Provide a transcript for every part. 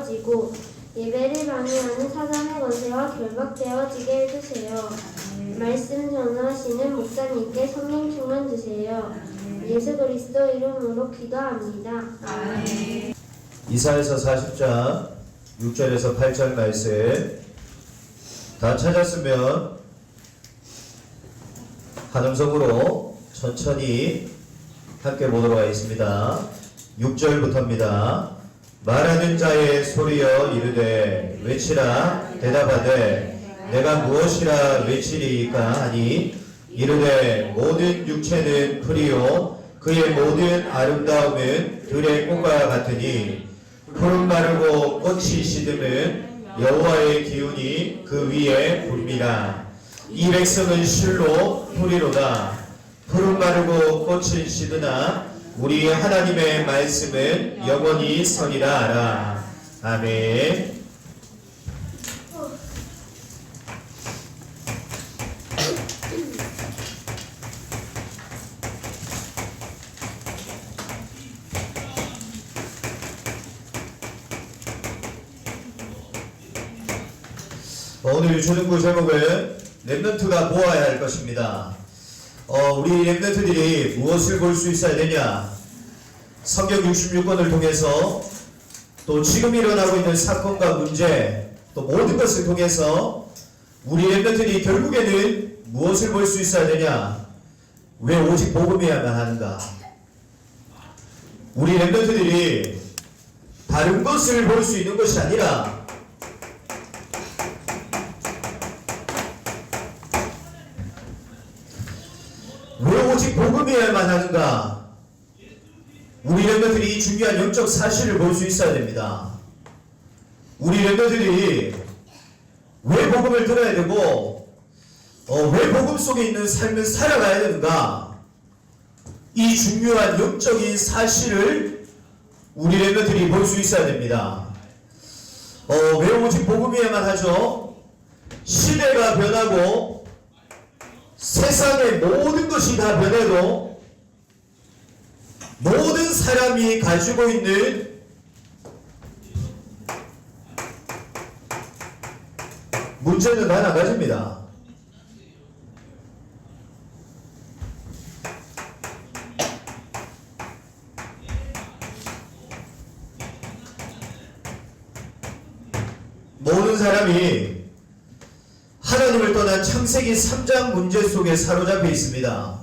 체질되어지고 예배를 방해하는 사단의 권세와 결박되어지게 해주세요. 말씀 전하시는 목사님께 성령 충만 주세요. 예수 그리스도 이름으로 기도합니다. 아멘. 이사에서 40장 6절에서 8절 말씀 다 찾았으면 한음성으로 천천히 함께 보도록 하겠습니다. 6절부터입니다. 말하는 자의 소리여 이르되 외치라 대답하되 내가 무엇이라 외치리이까 하니? 이르되 모든 육체는 풀이요 그의 모든 아름다움은 들의 꽃과 같으니 푸른 마르고 꽃이 시드는 여호와의 기운이 그 위에 붐이라. 이 백성은 실로 풀이로다. 푸른 마르고 꽃은 시드나 우리 하나님의 말씀은 영원히 선이라 알아 아멘 어, 오늘 주는구 제목은 랩런트가 보아야 할 것입니다. 어, 우리 랩런트들이 무엇을 볼 수 있어야 되냐? 성경 66권을 통해서 또 지금 일어나고 있는 사건과 문제 또 모든 것을 통해서 우리 랩런트들이 결국에는 무엇을 볼 수 있어야 되냐? 왜 오직 복음이야만 하는가? 우리 랩런트들이 다른 것을 볼 수 있는 것이 아니라 왜 오직 복음이어야 만 하는가? 우리 멤버들이 이 중요한 영적 사실을 볼 수 있어야 됩니다. 우리 멤버들이 왜 복음을 들어야 되고, 어, 왜 복음 속에 있는 삶을 살아가야 되는가? 이 중요한 영적인 사실을 우리 멤버들이 볼 수 있어야 됩니다. 어, 왜 오직 복음이어야만 하죠? 시대가 변하고, 세상의 모든 것이 다 변해도 모든 사람이 가지고 있는 문제는 하나 가집니다. 모든 사람이 하나님을 떠난 창세기 3장 문제 속에 사로잡혀 있습니다.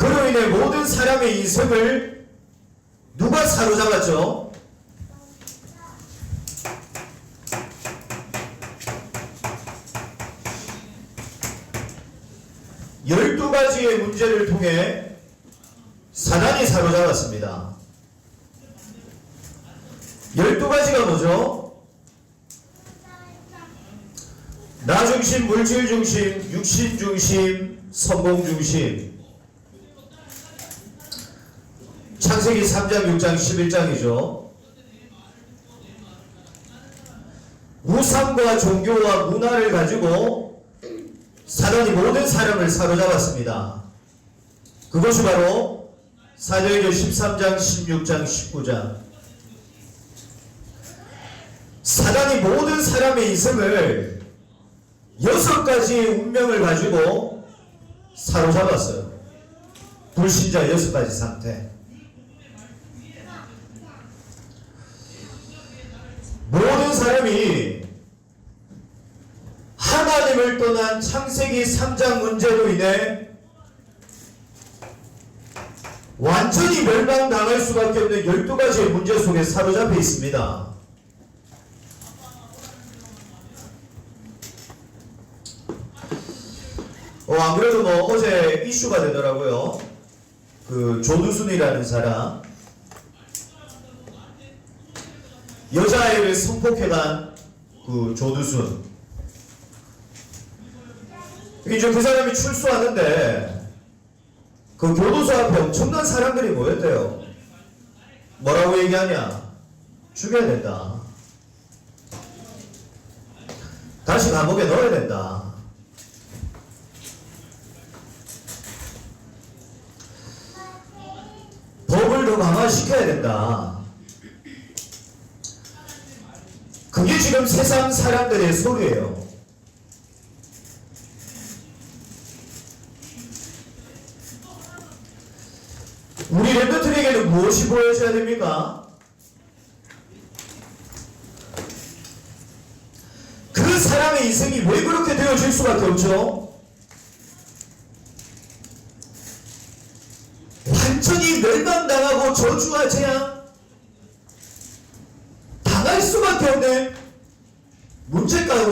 그로 인해 사람의 인생을 누가 사로잡았죠? 열두 가지의 문제를 통해 사단이 사로잡았습니다. 열두 가지가 뭐죠? 나 중심, 물질 중심, 육신 중심, 성공 중심. 창세기 3장, 6장, 11장이죠. 우상과 종교와 문화를 가지고 사단이 모든 사람을 사로잡았습니다. 그것이 바로 사도행전 13장, 16장, 19장. 사단이 모든 사람의 인생을 여섯 가지의 운명을 가지고 사로잡았어요. 불신자 여섯 가지 상태. 모든 사람이 하나님을 떠난 창세기 3장 문제로 인해 완전히 멸망당할 수밖에 없는 12가지의 문제 속에 사로잡혀 있습니다. 어, 안 그래도 뭐 어제 이슈가 되더라고요. 그 조두순이라는 사람. 여자아이를 성폭행한 그 조두순. 이제 그 사람이 출소하는데 그 교도소 앞에 엄청난 사람들이 모였대요. 뭐라고 얘기하냐? 죽여야 된다. 다시 감옥에 넣어야 된다. 법을 더 강화시켜야 된다. 지금 세상 사람들의 소리예요. 우리 랩터들에게는 무엇이 보여줘야 됩니까? 그 사람의 인생이 왜 그렇게 되어질 수밖에 없죠? 완전히 멸망당하고 저주와 재앙 당할 수밖에 없는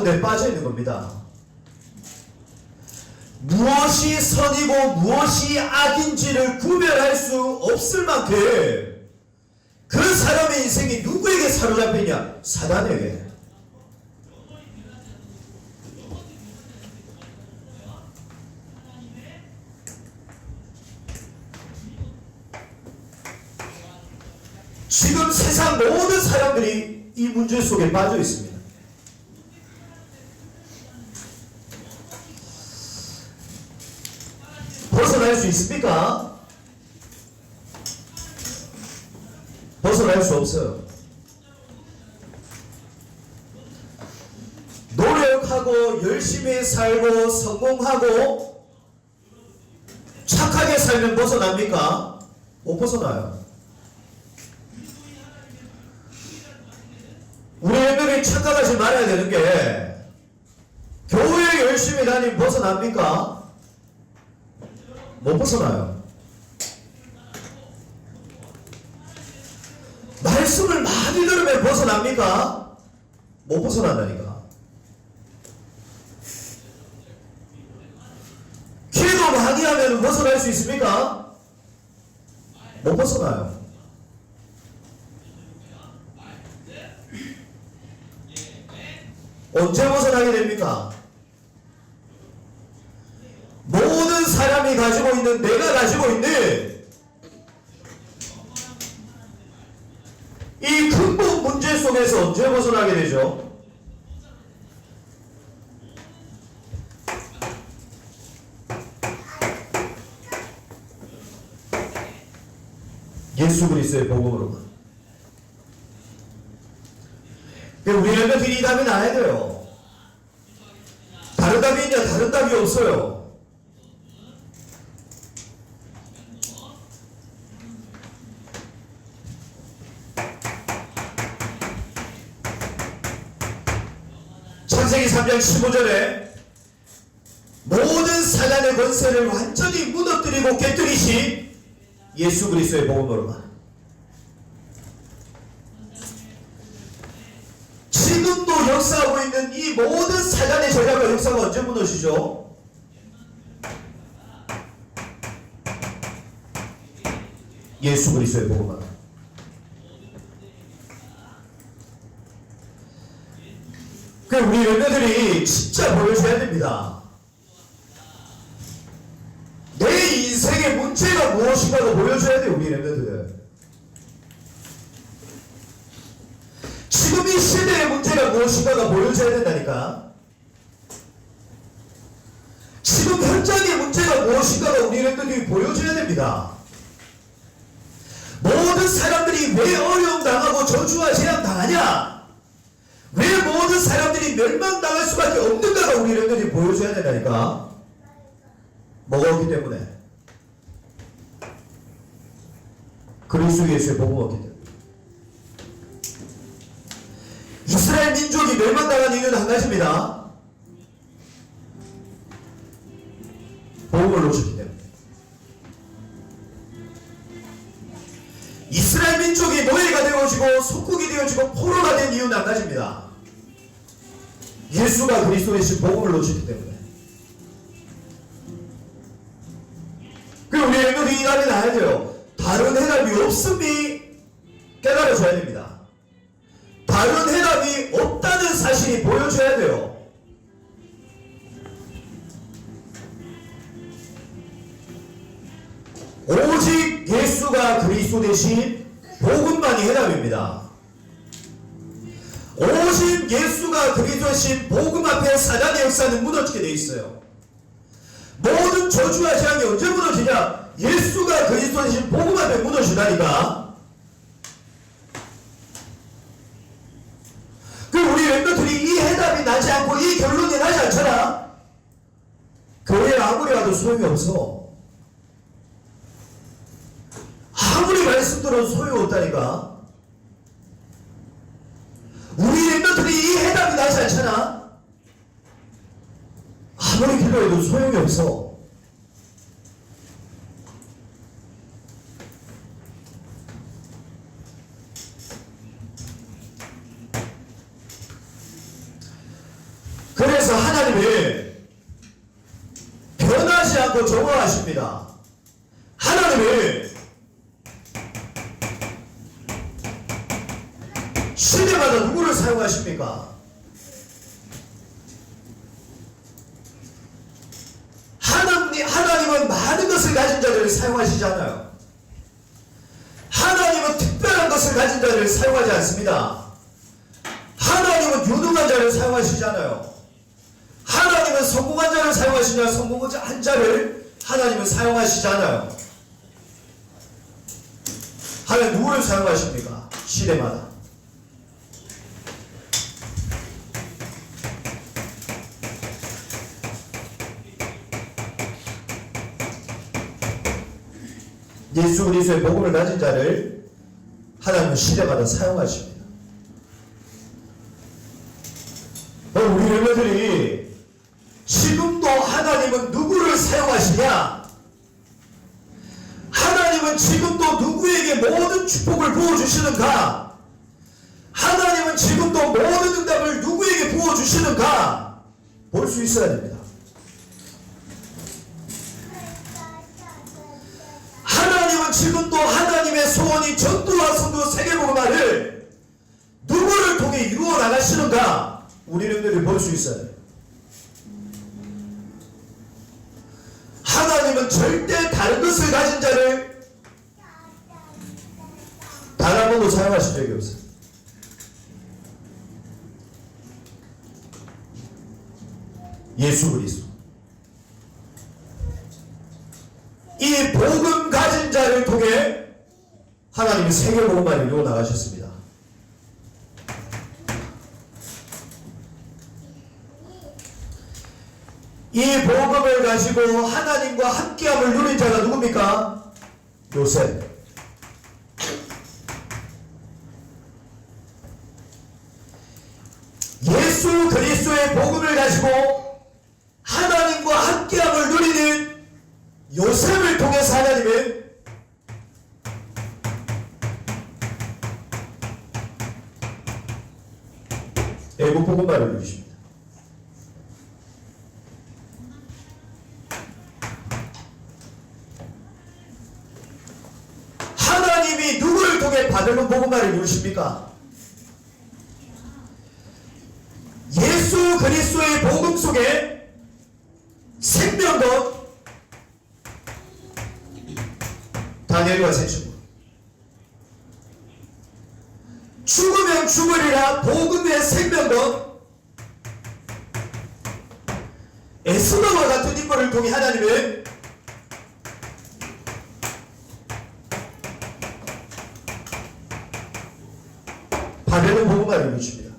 가운데 빠져 있는 겁니다. 무엇이 선이고 무엇이 악인지를 구별할 수 없을 만큼 그 사람의 인생이 누구에게 사로잡히냐? 사단에게. 지금 세상 모든 사람들이 이 문제 속에 빠져 있습니다. 벗어날 수 있습니까? 벗어날 수 없어요. 노력하고 열심히 살고 성공하고 착하게 살면 벗어납니까? 못 벗어나요. 우리 애들이 착각하지 말아야 되는 게 교회 열심히 다니면 벗어납니까? 못 벗어나요. 말씀을 많이 들으면 벗어납니까? 못 벗어난다니까. 기도 많이 하면 벗어날 수 있습니까? 못 벗어나요. 언제 벗어나게 됩니까? 모든 사람이 가지고 있는 내가 가지고 있는 이 근본 문제 속에서 언제 벗어나게 되죠? 예수 그리스도의 복음으로만. 우리 멤버들이 이 답이 나야 돼요. 다른 답이 있냐? 다른 답이 없어요. 창세기 3장 15절에 모든 사단의 권세를 완전히 무너뜨리고 깨뜨리신 예수 그리스도의 복음으로만 지금도 역사하고 있는 이 모든 사단의 전략과 역사가 언제 무너지죠? 예수 그리스도의 복음만. 그 우리 멤버들이 진짜 보여줘야 됩니다. 내 인생의 문제가 무엇인가를 보여줘야 돼요, 우리 멤버들은. 지금 이 시대의 문제가 무엇인가가 보여줘야 된다니까. 지금 현장의 문제가 무엇인가가 우리 랩들이 보여줘야 됩니다. 모든 사람들이 왜 어려움 당하고 저주와 재앙 당하냐? 왜 모든 사람들이 멸망당할 수밖에 없는가가 우리 랩들이 보여줘야 된다니까. 없기 때문에. 그리스도 예수의 복음 없기 때문에. 이스라엘 민족이 멸망당한 이유는 한 가지입니다. 복음을 때 이스라엘 민족이 노예가 되어지고 속국이 되어지고 포로가 된 이유는 한 가지입니다. 예수가 그리스도이신 복음을 놓쳤기 때문에. 그리고 우리 애들이 이 날에 나야 돼요. 다른 해답이 없음이 깨달아져야 됩니다. 다른 해답이 없다는 사실이 보여줘야 돼요. 오직 예수가 그리스도 대신 있어요. 모든 저주와 재앙이 언제 무너지냐? 예수가 그리스도신 복음 앞에 무너지다니까. 그 우리 멤버들이 이 해답이 나지 않고 이 결론이 나지 않잖아. 교회 아무리 와도 소용이 없어. 아무리 말씀 들어도 소용이 없다니까. 우리 멤버들이 이 해답이 나지 않잖아. 아무리 기도해도 소용이 없어. 그래서 하나님이 변하지 않고 정화하십니다. 하나님이 시대마다 누구를 사용하십니까? 하나님, 하나님은 많은 것을 가진 자들을 사용하시잖아요. 하나님은 특별한 것을 가진 자들을 사용하지 않습니다. 하나님은 유능한 자를 사용하시잖아요. 하나님은 성공한 자를 사용하시냐 성공한 자를 하나님은 사용하시잖아요. 하나님 누구를 사용하십니까? 시대마다. 예수 그리스도의 복음을 가진 자를 하나님은 시대마다 사용하십니다. 어, 우리 멤버들이 지금도 하나님은 누구를 사용하시냐? 하나님은 지금도 누구에게 모든 축복을 부어주시는가? 하나님은 지금도 모든 응답을 누구에게 부어주시는가? 볼 수 있어야 됩니다. 하나님은 지금도 하나님의 소원이 전도와 성도 세계복음화를 누구를 통해 이루어 나가시는가 우리들이 볼 수 있어요. 하나님은 절대 다른 것을 가진 자를 번도 사용하신 적이 없어요. 예수 그리스도. 이 복음 자를 통해 하나님이 세계 복음만 이루어 나가셨습니다. 이 복음을 가지고 하나님과 함께함을 누린 자가 누굽니까? 요셉. 예수 그리스도의 복음을 가지고 하나님과 함께함을 누리는 요셉을 통해서 하나님은 애국 복음만을 누리십니다. 하나님이 누구를 통해 받은 복음만을 누리십니까? 예수 그리스도의 복음 속에 생명도 다니엘과 세친구 죽으면 죽으리라 복음의 생명도 에스더와 같은 인물을 통해 하나님은 복음을 이루십니다.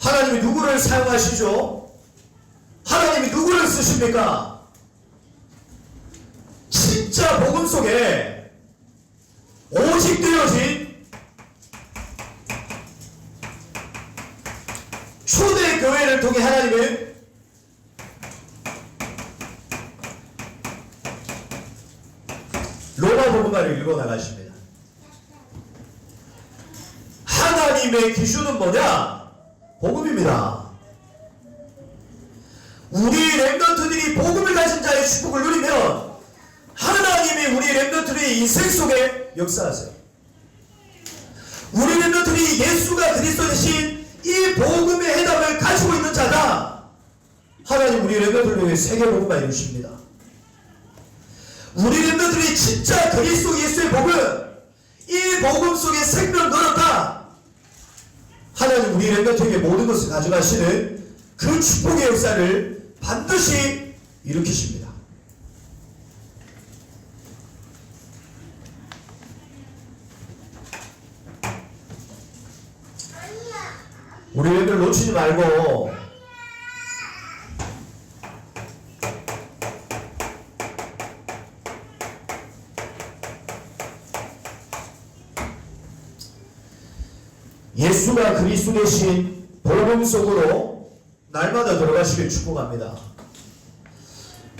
하나님이 누구를 사용하시죠? 하나님이 누구를 쓰십니까? 진짜 복음 속에 오직 되어진 초대 교회를 통해 하나님은 로마 복음화를 읽어 나가십니다. 하나님의 기준은 뭐냐? 복음입니다. 우리 랩런트들이 복음을 가진 자의 축복을 누리면 하나님이 우리 랩런트들의 인생 속에 역사하세요. 우리 랩런트들이 예수가 그리스도 대신 이 복음의 해답을 가지고 있는 자다. 하나님 우리 랩런트를 위해 세계 복음만 이루십니다. 우리 랩런트들이 진짜 그리스도 예수의 복음 이 복음 속에 생명 넣었다. 하나님 우리 렘넌트에게 모든 것을 가져가시는 그 축복의 역사를 반드시 일으키십니다. 우리 렘넌 놓치지 말고 예수가 그리스도 대신 복음 속으로 날마다 들어가시길 축복합니다.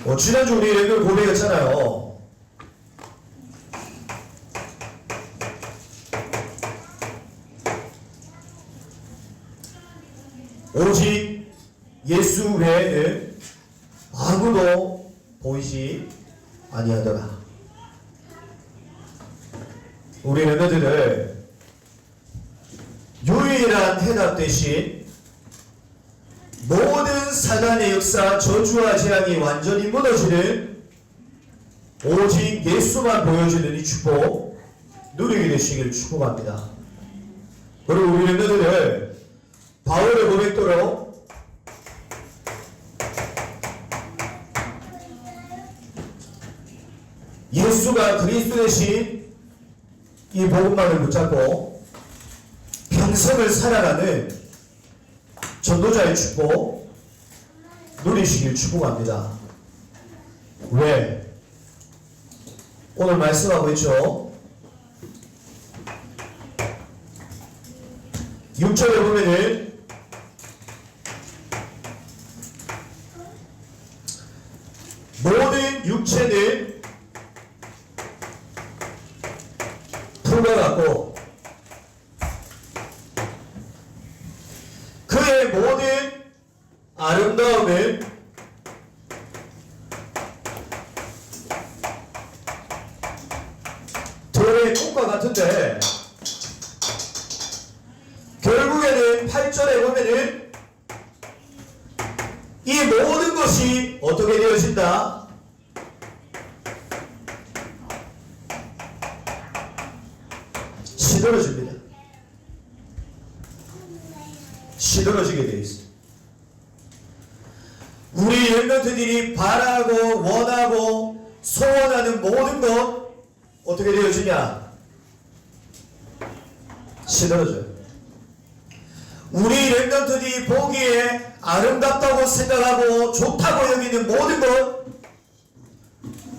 어, 지난주 우리 애들 고백했잖아요. 오직 예수 외에는 아무도 보이지 아니하더라. 우리 멤버들을 유일한 해답 대신 모든 사단의 역사, 저주와 재앙이 완전히 무너지는 오직 예수만 보여주는 이 축복 누리게 되시기를 축복합니다. 그리고 우리 멤버들을 바울의 고백대로 예수가 그리스도 대신 이 복음만을 붙잡고 평생을 살아가는 전도자의 축복 누리시길 축복합니다. 왜? 오늘 말씀하고 있죠. 6절에 보면은 모든 육체는 풀과 같고 그의 모든 아름다움은 들의 꽃과 같은데 결국에는 8절에 보면은 이 모든 것이 어떻게 되어진다? 시들어집니다. 시들어지게 되어 있습니다. 우리 렘런트들이 바라고 원하고 소원하는 모든 것 어떻게 되어지냐? 시들어져요. 우리 렘넌트들이 보기에 아름답다고 생각하고 좋다고 여기는 모든 것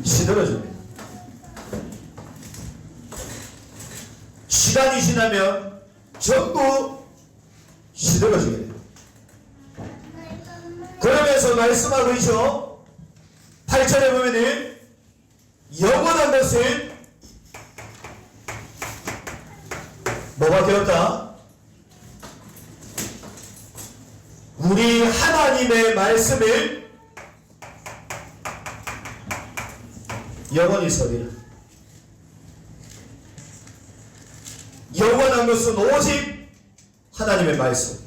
시들어집니다. 시간이 지나면 전부 시들어지게 돼요. 그러면서 말씀하고 있죠. 8절에 보면은 영원한 것은 뭐가 되었다? 우리 하나님의 말씀을 영원히 서리라. 영원한 것은 오직 하나님의 말씀.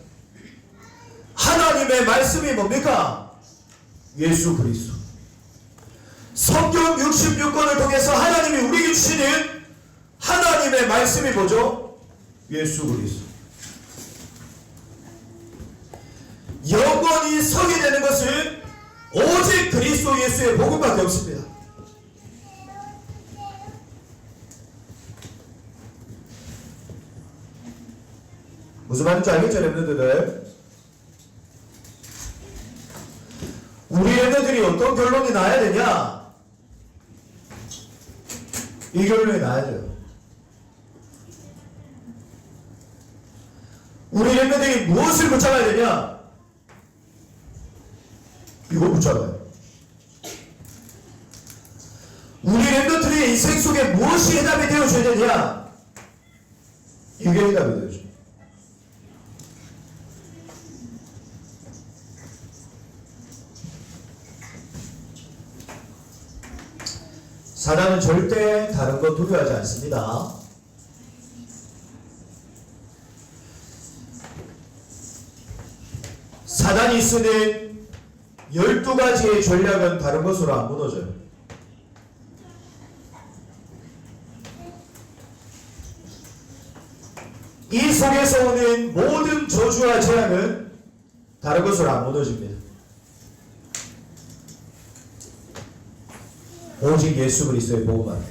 하나님의 말씀이 뭡니까? 예수 그리스도. 성경 66권을 통해서 하나님이 우리에게 주시는 하나님의 말씀이 뭐죠? 예수 그리스도. 영원히 서게 되는 것은 오직 그리스도 예수의 복음밖에 없습니다. 무슨 말인지 알겠죠, 랩너들을? 우리 랩너들이 어떤 결론이 나야 되냐? 이 결론이 나야 돼요. 우리 랩너들이 무엇을 붙잡아야 되냐? 이거 붙잡아요. 우리 랩너들의 인생 속에 무엇이 해답이 되어줘야 되냐? 이게 해답이 되어줘. 사단은 절대 다른 것 두려워하지 않습니다. 사단이 쓰는 12가지의 전략은 다른 것으로 안 무너져요. 속에서 오는 모든 저주와 재앙은 다른 것으로 안 무너집니다. 오직 예수 그리스도의 복음 안에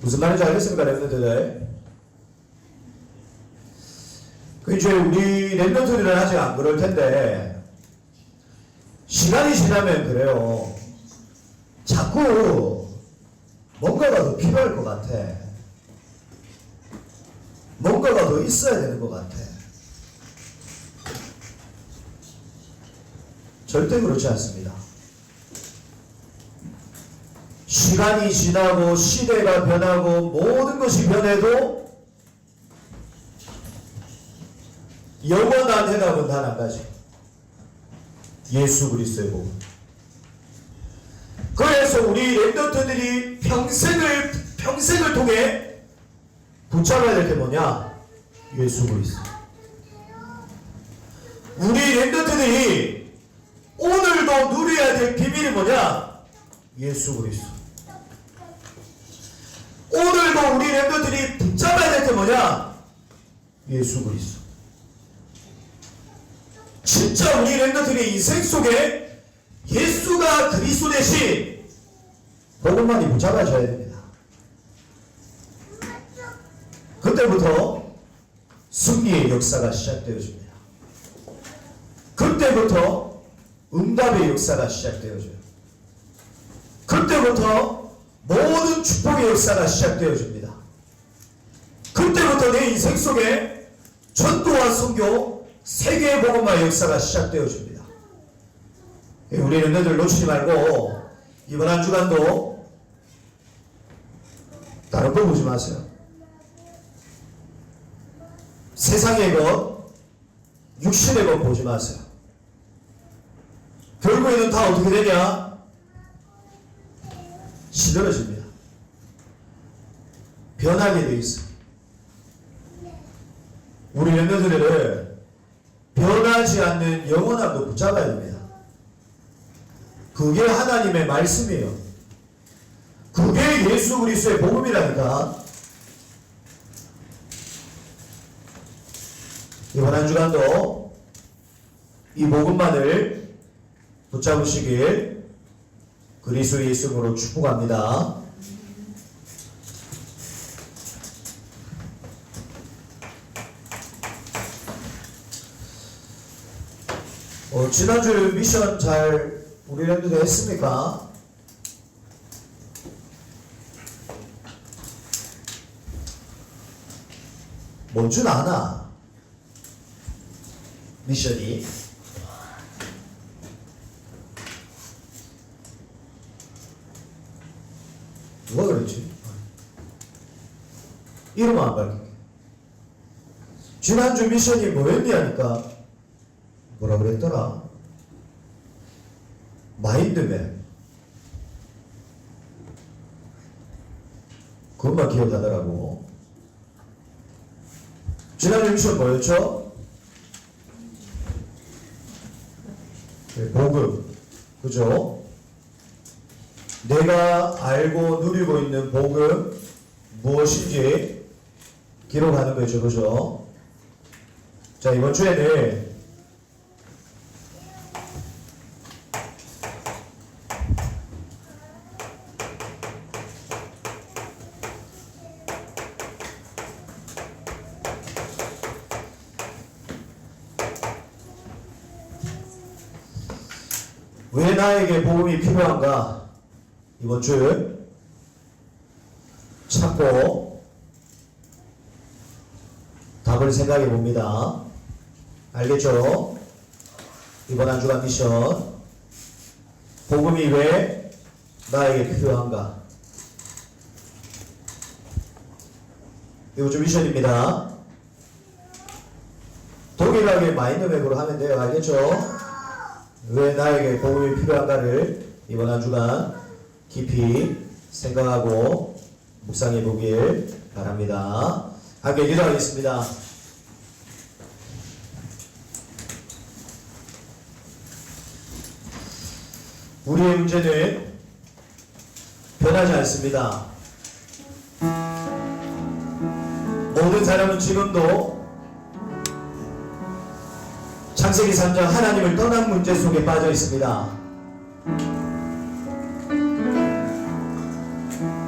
무슨 말인지 알겠습니까, 랩런트들? 그 이제 우리 랩런트들은 아직 안 그럴 텐데 시간이 지나면 그래요. 자꾸 뭔가가 더 필요할 것 같아. 뭔가가 더 있어야 되는 것 같아. 절대 그렇지 않습니다. 시간이 지나고 시대가 변하고 모든 것이 변해도 영원한 해답은 단 한 가지. 예수 그리스도의 복음. 그래서 우리 랩런트들이 평생을 평생을 통해 붙잡아야 될 게 뭐냐? 예수 그리스도. 우리 랩런트들이 오늘도 누려야 될 비밀이 뭐냐? 예수 그리스도. 오늘도 우리 랩런트들이 붙잡아야 될 게 뭐냐? 예수 그리스도. 진짜 우리 랩런트들의 인생 속에 예수가 그리스도 대신 복음만이 붙잡아줘야 됩니다. 그때부터 승리의 역사가 시작되어집니다. 그때부터 응답의 역사가 시작되어져요. 그때부터 모든 축복의 역사가 시작되어집니다. 그때부터 내 인생 속에 전도와 선교, 세계의 복음화의 역사가 시작되어집니다. 우리 랩런들 놓치지 말고 이번 한 주간도 다른 거 보지 마세요. 세상의 것, 육신의 것 보지 마세요. 결국에는 다 어떻게 되냐? 시들어집니다. 변하게 돼 있어. 우리 랩런들은 변하지 않는 영원함도 붙잡아야 됩니다. 그게 하나님의 말씀이에요. 그게 예수 그리스도의 복음이라니까. 이번 한 주간도 이 복음만을 붙잡으시길 그리스도 예수로 축복합니다. 어, 지난주 미션 잘 우리 랜드도 했습니까? 뭔줄 아나? 미션이 누가 그랬지? 이름은 안 밝힐게 지난주 미션이 뭐였니 하니까 뭐라 그랬더라? 마인드맨. 그것만 기억하더라고. 지난주 미션 뭐였죠? 복음. 그죠? 내가 알고 누리고 있는 복음 무엇인지 기록하는 거죠. 그죠? 자, 이번 주에는 왜 나에게 복음이 필요한가? 이번 주 찾고 답을 생각해 봅니다. 알겠죠? 이번 한 주간 미션 복음이 왜 나에게 필요한가? 주 미션입니다. 동일하게 마인드맵으로 하면 돼요. 알겠죠? 왜 나에게 복음이 필요한가를 이번 한 주간 깊이 생각하고 묵상해 보길 바랍니다. 함께 기도하겠습니다. 우리의 문제는 변하지 않습니다. 모든 사람은 지금도 창세기 3장 하나님을 떠난 문제 속에 빠져 있습니다.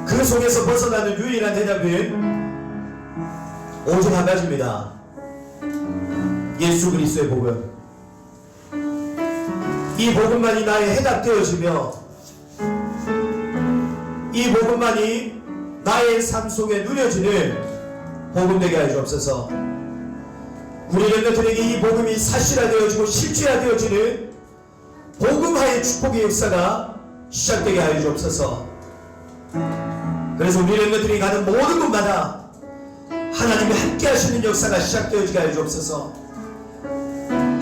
그 속에서 벗어나는 유일한 대답은 오직 한 가지입니다. 예수 그리스도의 복음. 이 복음만이 나의 해답되어지며 이 복음만이 나의 삶 속에 누려지는 복음 되게 하여 주옵소서. 우리 렘너들에게 이 복음이 사실화되어지고 실체화되어지는 복음화의 축복의 역사가 시작되게 하여 주옵소서. 그래서 우리 렘너들이 가는 모든 곳마다 하나님이 함께 하시는 역사가 시작되어지게 하여 주옵소서.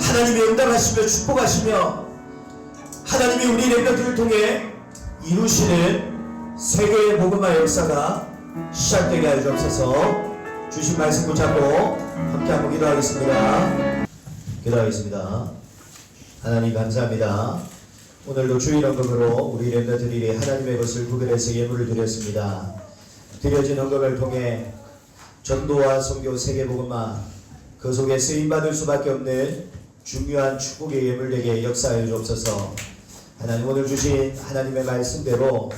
하나님이 응답하시며 축복하시며 하나님이 우리 렘너들을 통해 이루시는 세계의 복음화 역사가 시작되게 하여 주옵소서. 주신 말씀 붙잡고 함께 한번 기도하겠습니다. 기도하겠습니다. 하나님 감사합니다. 오늘도 주일 헌금으로 우리 렘너들이 하나님의 것을 구별해서 예물을 드렸습니다. 드려진 헌금을 통해 전도와 선교 세계복음화 그 속에 쓰임받을 수밖에 없는 중요한 축복의 예물되게 역사하여 주옵소서 하나님 오늘 주신 하나님의 말씀대로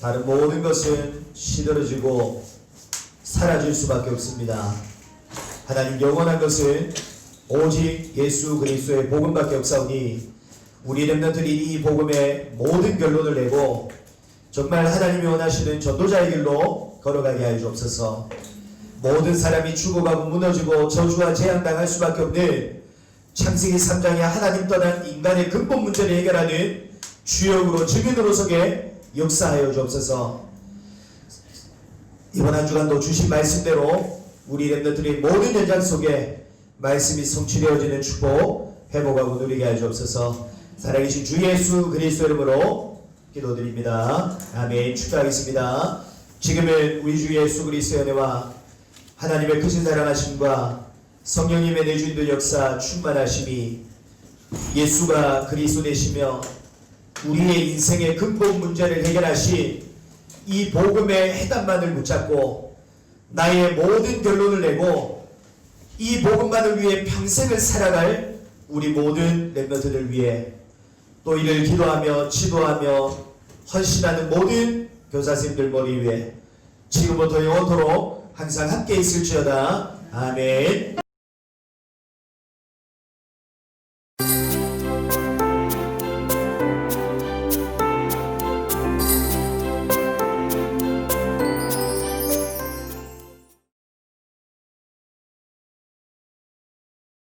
다른 모든 것은 시들어지고 사라질 수밖에 없습니다. 하나님 영원한 것은 오직 예수 그리스도의 복음밖에 없사오니 우리 렘너들이 이 복음의 모든 결론을 내고 정말 하나님이 원하시는 전도자의 길로 걸어가게 하여 주옵소서. 모든 사람이 죽어가고 무너지고 저주와 재앙당할 수밖에 없는 창세기 3장의 하나님 떠난 인간의 근본 문제를 해결하는 주역으로 증인으로 서게 역사하여 주옵소서. 이번 한 주간도 주신 말씀대로 우리 렘너들의 모든 현장 속에 말씀이 성취되어지는 축복 회복하고 누리게 하여 주옵소서. 살아계신 주 예수 그리스도 이름으로 기도드립니다. 아멘. 축하하겠습니다. 지금은 우리 주 예수 그리스도의 은혜와 하나님의 크신 사랑하심과 성령님의 내주인도 역사 충만하심이 예수가 그리스도 되시며 우리의 인생의 근본 문제를 해결하신 이 복음의 해답만을 붙잡고 나의 모든 결론을 내고 이 복음만을 위해 평생을 살아갈 우리 모든 렘너들을 위해 또 이를 기도하며 지도하며 헌신하는 모든 교사님들 머리 위에 지금부터 영원토록 항상 함께 있을지어다. 아멘